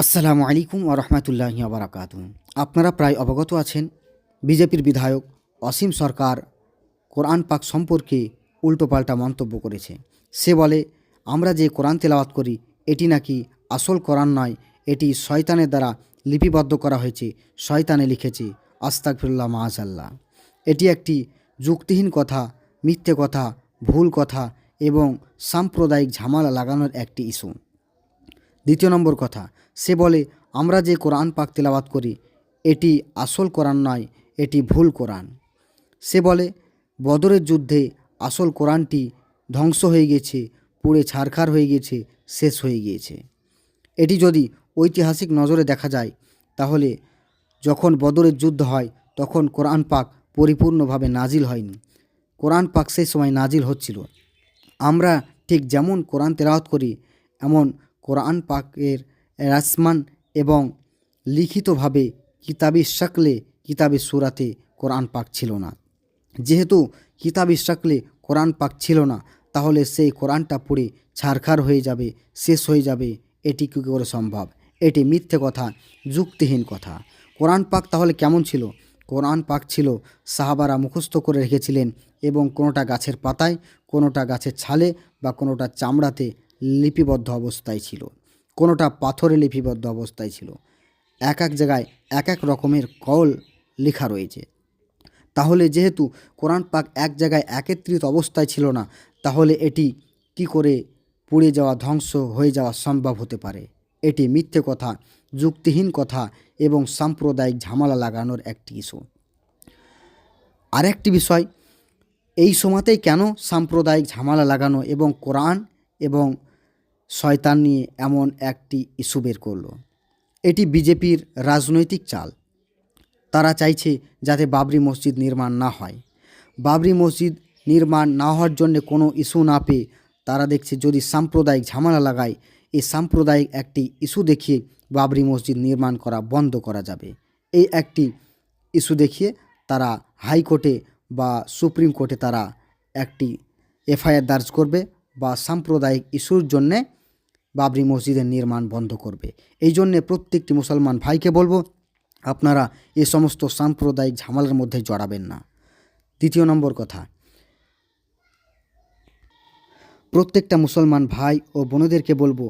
আসসালামু আলাইকুম ও রহমতুল্লাহ বারাকাত আপনারা প্রায় অবগত আছেন, বিজেপির বিধায়ক অসীম সরকার কোরআন পাক সম্পর্কে উল্টোপাল্টা মন্তব্য করেছে। সে বলে, আমরা যে কোরআন তেলাওয়াত করি, এটি নাকি আসল কোরআন নয়, এটি শয়তানের দ্বারা লিপিবদ্ধ করা হয়েছে, শয়তানে লিখেছে আস্তাকফিরুল্লাহ মাহাজাল্লাহ এটি একটি যুক্তিহীন কথা, মিথ্যে কথা, ভুল কথা এবং সাম্প্রদায়িক ঝামেলা লাগানোর একটি ইস্যু। দ্বিতীয় নম্বর কথা, সে বলে, আমরা যে কোরআন পাক তেলাওয়াত করি, এটি আসল কোরআন নয়, এটি ভুল কোরআন। সে বলে, বদরের যুদ্ধে আসল কোরআনটি ধ্বংস হয়ে গেছে, পুড়ে ছারখার হয়ে গেছে, শেষ হয়ে গিয়েছে। এটি যদি ঐতিহাসিক নজরে দেখা যায়, তাহলে যখন বদরের যুদ্ধ হয়, তখন কোরআন পাক পরিপূর্ণভাবে নাজিল হয়নি। কোরআন পাক সেই সময় নাজিল হচ্ছিল। আমরা ঠিক যেমন কোরআন তেলাওয়াত করি, এমন কোরআন পাকের রাসমান এবং লিখিতভাবে কিতাবি শাকলে কিতাবি সুরাতে কোরআন পাক ছিল না। যেহেতু কিতাবি শাকলে কোরআন পাক ছিল না, তাহলে সেই কোরআনটা পড়ে ছারখার হয়ে যাবে, শেষ হয়ে যাবে। এটি কী করে সম্ভব? এটি মিথ্যে কথা, যুক্তিহীন কথা। কোরআন পাক তাহলে কেমন ছিল? কোরআন পাক ছিল সাহাবারা মুখস্থ করে রেখেছিলেন এবং কোনোটা গাছের পাতায়, কোনোটা গাছের ছালে বা কোনোটা চামড়াতে লিপিবদ্ধ অবস্থায় ছিল। কোনোটা পাথরে লিপিবদ্ধ অবস্থায় ছিল। এক এক জায়গায় এক এক রকমের কল লেখা রয়েছে। তাহলে যেহেতু কোরআন পাক এক জায়গায় একত্রিত অবস্থায় ছিল না, তাহলে এটি কি করে পুড়ে যাওয়া, ধ্বংস হয়ে যাওয়া সম্ভব হতে পারে? এটি মিথ্যে কথা, যুক্তিহীন কথা এবং সাম্প্রদায়িক ঝামেলা লাগানোর একটি ইস্যু। আরেকটি বিষয়, এই সময়তেই কেন সাম্প্রদায়িক ঝামেলা লাগানো এবং কোরআন এবং শয়তান নিয়ে এমন একটি ইস্যু বের করল। এটি বিজেপির রাজনৈতিক চাল। তারা চাইছে যাতে বাবরি মসজিদ নির্মাণ না হয়। বাবরি মসজিদ নির্মাণ না হওয়ার জন্য কোনো ইস্যু না পেয়ে তারা দেখছে যদি সাম্প্রদায়িক ঝামেলা লাগায়, এই সাম্প্রদায়িক একটি ইস্যু দেখিয়ে বাবরি মসজিদ নির্মাণ করা বন্ধ করা যাবে। এই একটি ইস্যু দেখিয়ে তারা হাইকোর্টে বা সুপ্রিম কোর্টে তারা একটি এফআইআর দার্জ করবে বা সাম্প্রদায়িক ইস্যুর জন্যে বাবরি মসজিদের নির্মাণ বন্ধ করবে। এই জন্যে প্রত্যেকটি মুসলমান ভাইকে বলব, আপনারা এ সমস্ত সাম্প্রদায়িক ঝামেলার মধ্যে জড়াবেন না। দ্বিতীয় নম্বর কথা, প্রত্যেকটা মুসলমান ভাই ও বোনদেরকে বলব,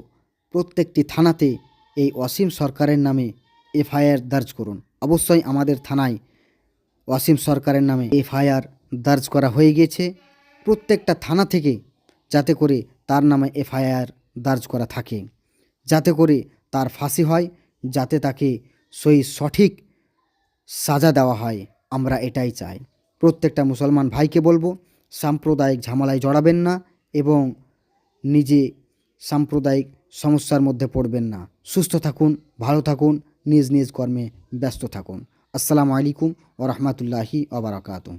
প্রত্যেকটি থানাতে এই অসীম সরকারের নামে এফআইআর দার্জ করুন। অবশ্যই আমাদের থানায় অসীম সরকারের নামে এফআইআর দার্জ করা হয়ে গিয়েছে। প্রত্যেকটা থানা থেকে যাতে করে তার নামে এফআইআর দার্জ করা থাকে। যাতে করে তার ফাঁসি হয়, যাতে তাকে সেই সঠিক সাজা দেওয়া হয়। আমরা এটাই চাই। প্রত্যেকটা মুসলমান ভাইকে বলব, সাম্প্রদায়িক ঝামেলায় জড়াবেন না এবং নিজে সাম্প্রদায়িক সমস্যার মধ্যে পড়বেন না। সুস্থ থাকুন, ভালো থাকুন, নিজ নিজ কর্মে ব্যস্ত থাকুন। আসসালামু আলাইকুম ও রহমতুল্লাহি ওবরাকাতুম